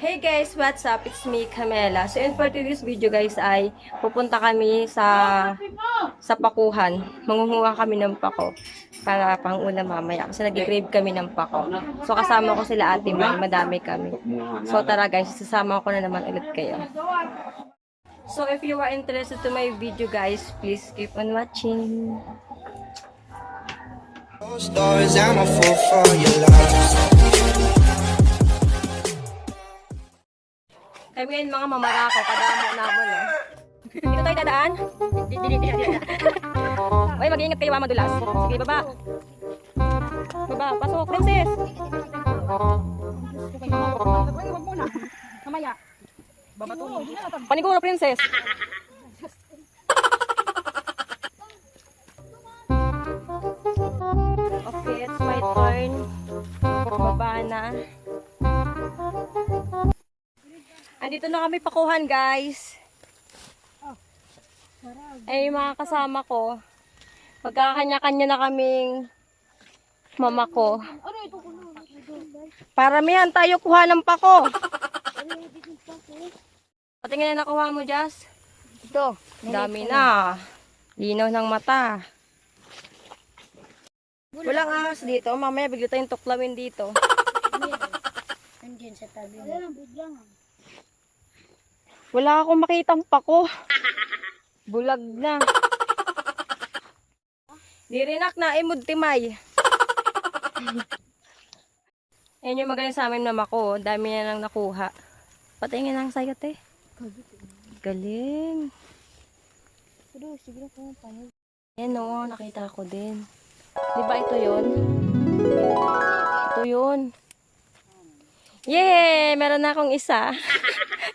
Hey guys, what's up? It's me, Camela. So in for today's video guys ay pupunta kami sa sa pakuhan. Mangunguha kami ng pako para pang ulam mamaya kasi nag-grave kami ng pako. So kasama ko sila ate May, madami kami. So tara guys, sasama ko na naman ulit kayo. So if you are interested to my video guys, please keep on watching. Stars, I'm a fool for your love. Kami ngayon mga mamarako, kadamo naman eh. Dito tayo dadaan? Uy, mag-iingat kayo, madulas. Sige, baba. Baba, pasok, princess. Mamaya. Babatulog. Paniguro, princess. Okay, it's my turn. Baba na. Andito na kami pakuhan, guys. Ay, mga kasama ko. Magkakanya-kanya na kaming mama ko. Paramihan tayo kuha ng pako. Patingin na nakuha mo, Jazz. Ito. Dami na. Linaw ng mata. Walang ahas dito. Mamaya bigla tayong tuklawin dito. Nandiyan sa tabi. Wala akong makitang pako. Bulag na. Dirinak na imod timay. Ayan yung magaling sa amin mama ko. Dami na nang nakuha. Patingin lang sa'yo, te. Galing. Pero siguro kung paano. Ayan oo, nakita ko din. Di ba ito yun? Ito yun. Yay! Meron na akong isa.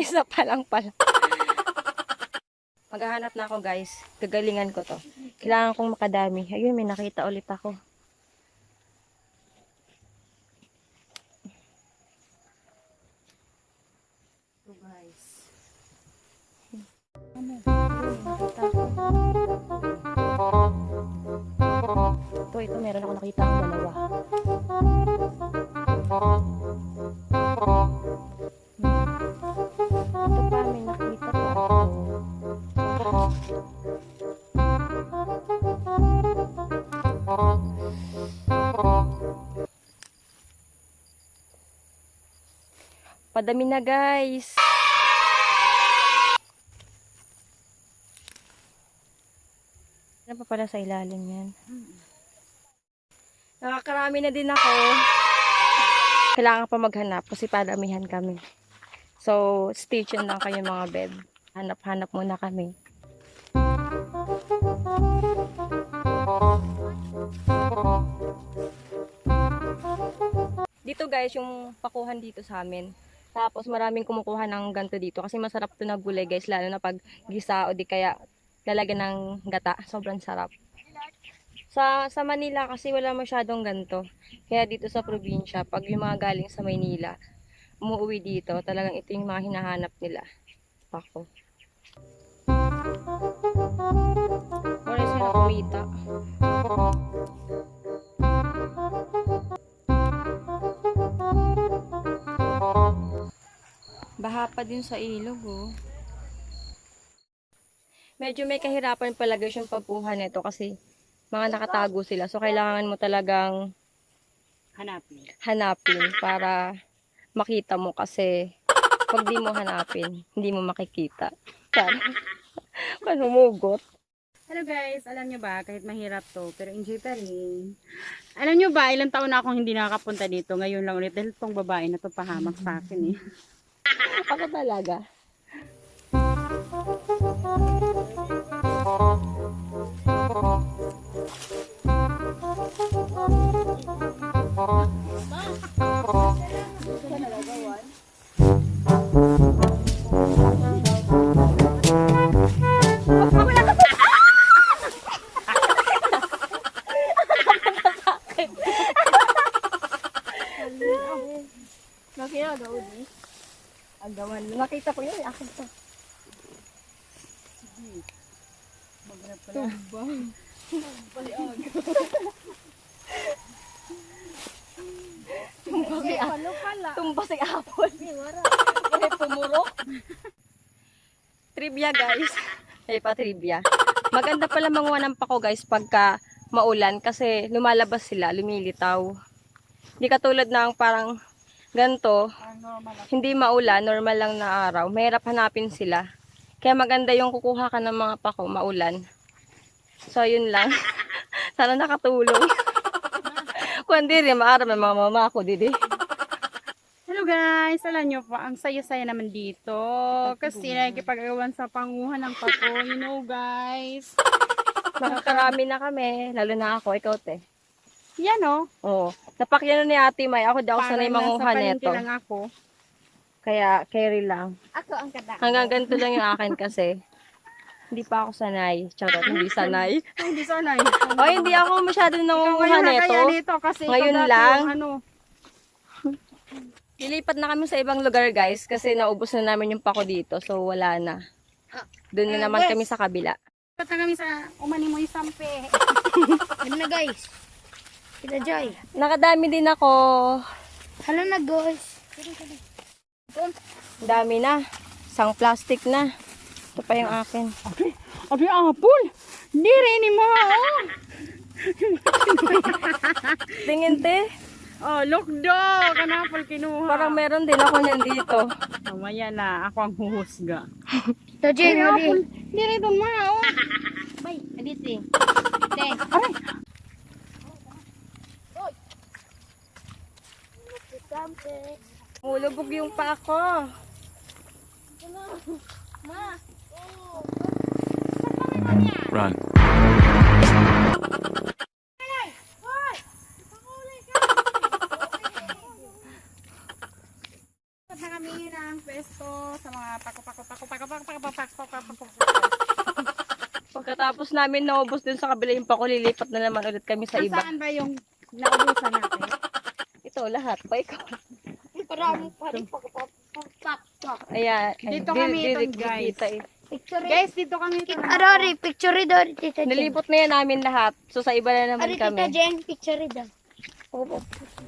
isa pa lang pala. Maghahanap na ako guys. Gagalingan ko to. Kailangan kong makadami. Ayun, may nakita ulit ako. Ito guys. Ito, ito, meron ako nakita ang dalawa. Ito pa, may nakita ako. Padami na guys. Ano pa pala sa ilalim yan? Nakakarami na din ako. Kailangan pa maghanap kasi padamihan kami. So, stay tuned lang kayo mga beb. Hanap-hanap muna kami. Dito guys, yung pakuhan dito sa amin. Tapos maraming kumukuha ng ganto dito kasi masarap to na gulay guys lalo na pag gisa o di kaya lalagyan ng gata. Sobrang sarap. Sa sa Manila kasi wala masyadong ganto. Kaya dito sa probinsya, pag yung mga galing sa Maynila, umuwi dito, talagang ito yung mga hinahanap nila. Pako. Wala sila kumita. Baha pa din sa ilog, oh. Medyo may kahirapan pala guys yung pagkuha nito kasi mga nakatago sila. So, kailangan mo talagang Hanapin. hanapin para makita mo kasi pag di mo hanapin, hindi mo makikita. Sana. Kung humugot. Hello guys, alam nyo ba, kahit mahirap to, pero enjoy pa rin. Alam nyo ba, ilang taon na akong hindi nakakapunta dito. Ngayon lang ulit, dahil tong babae na to pahamak sa akin eh. Ako talaga. Nakita daw di. Agawan. Nakita ko yun. Akin to. Tumbang. Tumba si Apple. Tumba si Apple. trivia guys. Ay pa trivia. Maganda pala manguha ng pako guys pagka maulan kasi lumalabas sila, lumilitaw. Hindi katulad ng parang ganito, hindi maulan, normal lang na araw. Mahirap hanapin sila. Kaya maganda yung kukuha ka ng mga pako maulan. So, yun lang. Sana nakatulong. Kung hindi rin, maara may mga mama ako, didi. Hello guys, alam nyo po, ang saya-saya naman dito. Kasi nakikipag-awan sa panguhan ng pako, you know guys. Nakakarami na kami, lalo na ako, ikaw te. Yan o. Oo. Napakyan ni ate May, ako daw sanay manguha neto. lang ako. Kaya carry lang. Ako ang kada. Hanggang ganito lang yung akin kasi. Hindi pa ako sanay. Charot, hindi sanay. Ay, hindi sana. O, hindi ako masyado nangunguha ngayon na nito kasi Ngayon lang. yung ano. Lilipat na kami sa ibang lugar guys kasi naubos na namin yung pako dito. So, wala na. Doon na naman kami sa kabila. Dapat na kami sa umani mo yung sampe. Ano na guys? Kita Joy. Nakadami din ako. Hala na guys. Dami na. Isang plastic na. Ito pa yung akin. Abi, apple. Hindi rin mo. oh. Tingin te. Oh, look do. Kanapal kinuha. Parang meron din ako niyan dito. Mamaya na. Ako ang huhusga. Hindi rin itong mga oh. Bay, edit eh. Te. Aray. Mulubog yung pa ako. Ma. Run. kami ng pesto Pagkatapos namin naubos din sa kabila yung pako, lilipat na naman ulit kami sa iba. Saan ba yung naubusan na? Ito, lahat. Pa ikaw. Parang. Ayan. Dito kami itong guys. Picture. Guys, dito kami ito. Arori, picture doon, Tita Jen. Nilipot na yan namin lahat. So, sa iba na naman Ari, Tita kami. Jen, picture doon.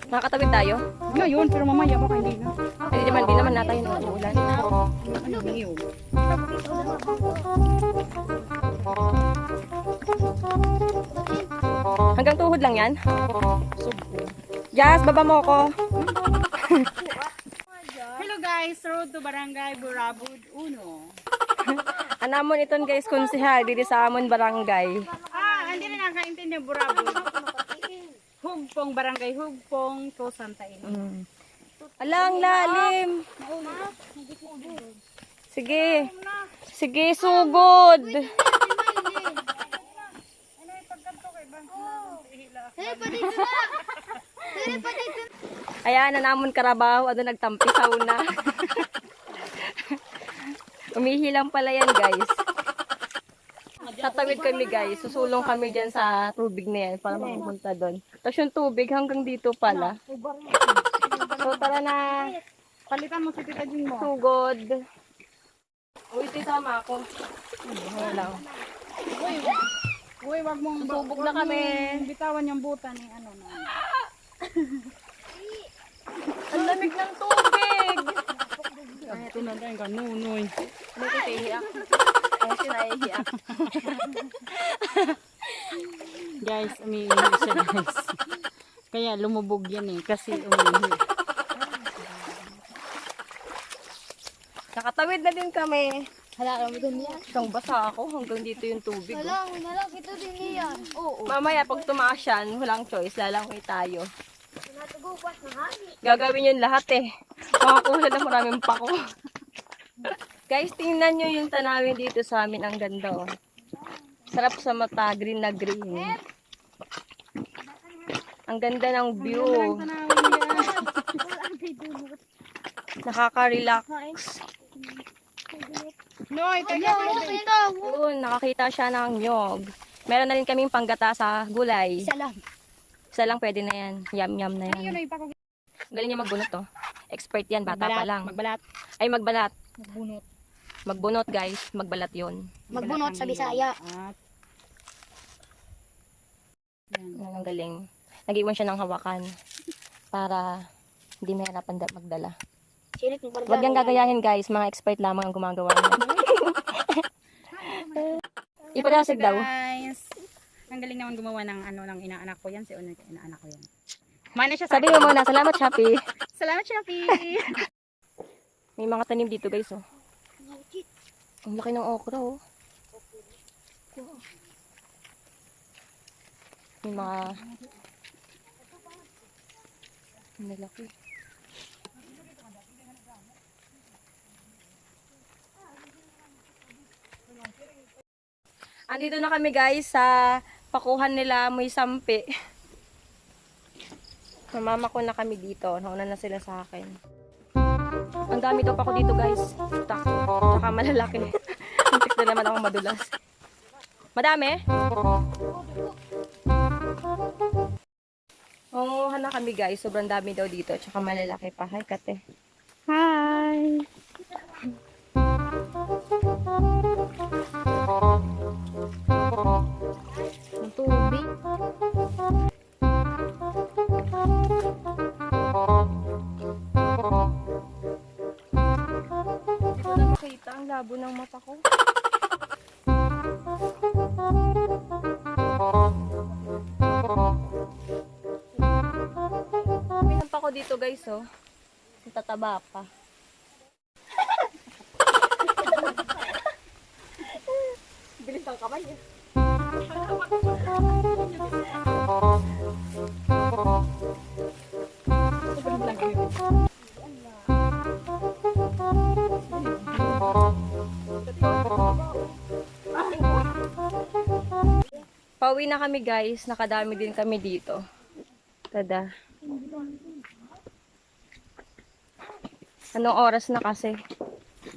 Nakatawid tayo. Ngayon, pero mamaya baka hindi na. Hindi naman, di naman natayo ng ulan. Ano yun? Hanggang tuhod lang yan. Jazz, baba mo ako. Hello guys, road to Barangay Burabud 1. Anamon iton guys, konsehal, dito sa amon barangay. Ah, hindi na nakaintindi Burabud. Hugpong Barangay Hugpong to Santa Ina. Mm. Alang lalim. Sige. Sige, sugod. Eh, pati ito na. Ayan, nanamon karabaho, ano nagtampi sa una. Umihi lang pala yan, guys. Tatawid kami, guys. Susulong kami dyan sa tubig na yan para makapunta doon. Tapos yung tubig hanggang dito pala. So, tara na. Palitan mo si Tita mo. Sugod. Uy, ito sama ako. Ano lang. Uy, wag mong Susubog na kami. Bitawan yung buta ni ano na. Ang lamig ng tubig! Ito na tayo ka nunoy. Ano ko iiyak? Ay, sinaiiyak. Guys, umiihi siya guys. Kaya lumubog yan eh kasi umiihi. Nakatawid na din kami. Hala, kami doon yan. Isang basa ako hanggang dito yung tubig. oh. Hala, hala, ito din yan. Oo. Mamaya, pag tumaas yan, walang choice. Lalangoy tayo. Natugupas na hangin. Gagawin yun lahat eh. Makakuha na maraming pako. Guys, tingnan nyo yung tanawin dito sa amin. Ang ganda oh. Sarap sa mata. Green na green. Ang ganda ng view. Nakaka-relax. Ano, ito. Nakakita siya ng nyog. Meron na rin kaming panggata sa gulay. Isa lang. Isa lang pwede na yan. Yum-yum na yan. Galing niya magbunot to. Expert yan, bata pa lang. Magbalat. Ay, magbalat. Magbunot. Magbunot guys, magbalat yon. Magbunot sa Bisaya. At Yan ang galing. Nag-iwan siya ng hawakan para hindi mahirapan da- magdala. Huwag niyang gagayahin guys, mga expert lamang ang gumagawa niyan. Iparasig daw. Ang galing naman gumawa ng ano ng inaanak ko yan. Si ko inaanak ko yan. Mana siya sa Sabi mo muna, salamat Shopee. Salamat, Shopee! May mga tanim dito guys oh. Ang laki ng okra oh. May mga Ang lalaki. Andito na kami guys sa pakuhan nila Muy Sampi. Mamama ko na kami dito. Nauna na sila sa akin. Ang dami daw pa ako dito guys. Tako. Tsaka malalaki. Muntik na naman ako madulas. Madami? Mangunguha na kami guys. Sobrang dami daw dito. Tsaka malalaki pa. Hi kate. Hi! Dito guys oh. Tataba pa. Bilis ang kamay eh. Pauwi na kami guys. Nakadami din kami dito. Tada. Anong oras na kasi?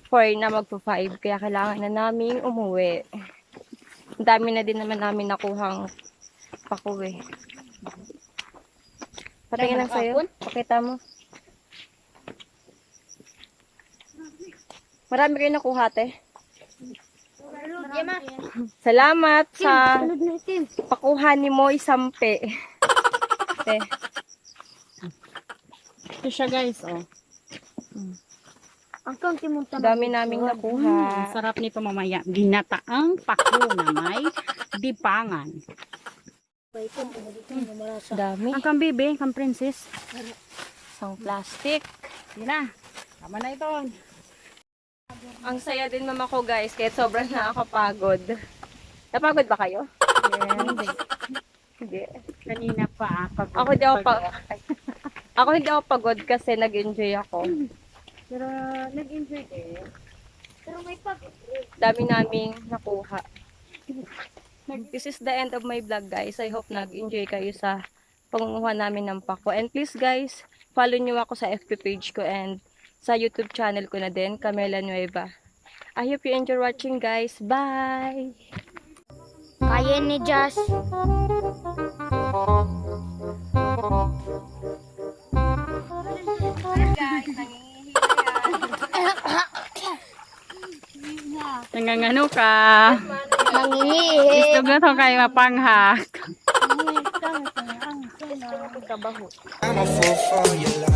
4 na magpo 5. Kaya kailangan na naming umuwi. Ang dami na din naman namin nakuhang pakuwi. Patingin lang sa'yo. Pakita mo. Marami kayo nakuha, te. Salamat sa pakuha ni Moy Sampe. Te. Ito siya guys, oh. Ang kaunti mong Ang dami naming nakuha. sarap nito mamaya. Ginataang pako na may dipangan. Dami. Ang kang bibi, kang princess. Isang plastic. Yun na. Tama na ito. Ang saya din mama ko guys, kahit sobrang nakakapagod. Napagod ba kayo? Hindi. Hindi. Kanina pa. Ako hindi ako pa Ako hindi ako pagod kasi nag-enjoy ako. Pero nag-enjoy din. Pero may pag... Dami naming nakuha. This is the end of my vlog guys. I hope nag-enjoy kayo sa pangunguha namin ng pako. And please guys, follow nyo ako sa FB page ko and sa YouTube channel ko na din, Camela Nueva. I hope you enjoy watching guys. Bye! Kaya ni Josh. Nangangano ka. Nangingihi. Gusto ko to kayo mapanghak. I'm a fool for your love.